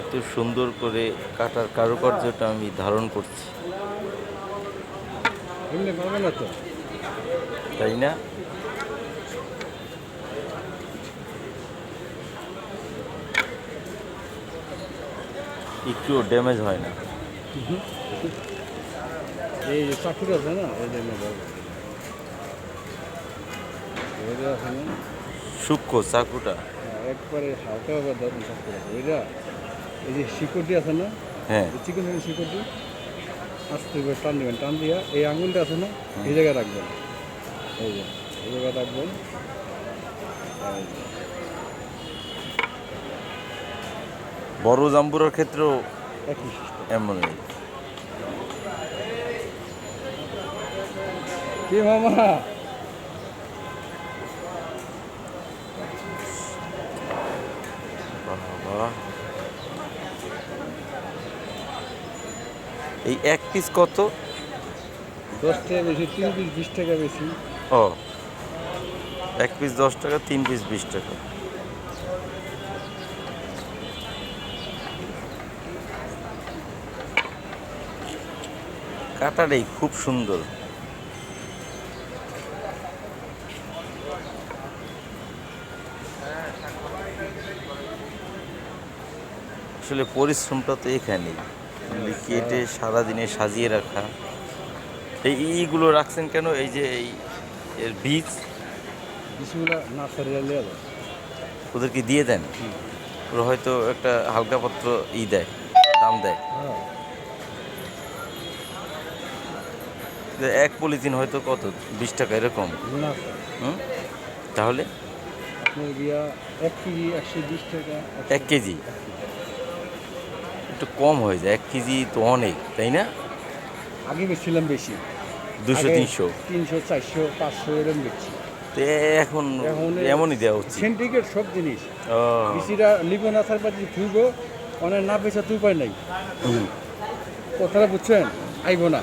এত সুন্দর করে কাটার কারুকার্যটা আমি ধারণ করছি। এমনি না তো। তাই না? একটুও ড্যামেজ হয় না। এই যে চাকুটা আছে না যে মোবাইল ওইটা সূক্ষ্ম চাকুটা। হ্যাঁ, একবারে হালকা ভাবে ধরুন চাকুটা। ওইটা এই যে শিকড়টি আছে না হ্যাঁ। চিকন শিকড়টি আস্তে করে টান দেবেন টান দিয়া এই আঙুলটা আছে না এই জায়গায় রাখবেন। এই যে এই জায়গায় রাখবেন। বড় জাম্বুরার ক্ষেত্রেও একই এমনই কি মামা? বাবা এই এক পিস কত? দশ টাকা বেশি তিন পিস বিশ টাকা বেশি। ও। এক পিস দশ টাকা তিন পিস বিশ টাকা। কাটাটাই খুব সুন্দর। আসলে পরিশ্রমটা তো এখানেই। এগুলি কেটে সারাদিনে সাজিয়ে রাখা। এই ইগুলো রাখছেন কেন? এই যে এই এর বীজ? ওদেরকে দিয়ে দেন? ওরা হয়তো একটা হালকা পত্র ই দেয় দাম দেয়। হ্যাঁ। এক পলিথিন হয়তো কত? বিশ টাকা এরকম? তাহলে? এক কেজি একশো বিশ টাকা এক কেজি। একটু কম হয়ে যায় এক কেজি তো অনেক তাই না? আগে বেচছিলাম বেশি। দুশো তিনশো। তিনশো চারশো পাঁচশো এরকম বেচছি। তো এখন এমনই দেওয়া উচিত। সেন্টিগ্রেড সব জিনিস। ও, বিসিরা লিবো না থাকবা যদি থুইব অনেক না বেচা তুই পাই নাই। কথাটা বুঝছেন? আইব না।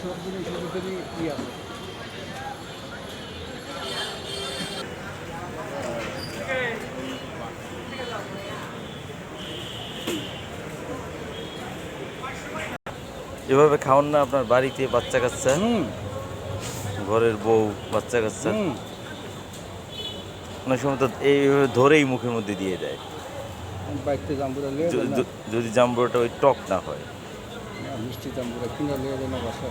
সব জিনিসের এভাবে খাওয়ান না আপনার বাড়িতে বাচ্চা কাচ্চা। ঘরের বউ বাচ্চা কাচ্চা। অনেক সময় তো এইভাবে ধরেই মুখের মধ্যে দিয়ে দেয়। যদি জাম্বুরাটা ওই টক না হয়। মিষ্টি জাম্বুরা কিনা নিয়ে যায় না বাসা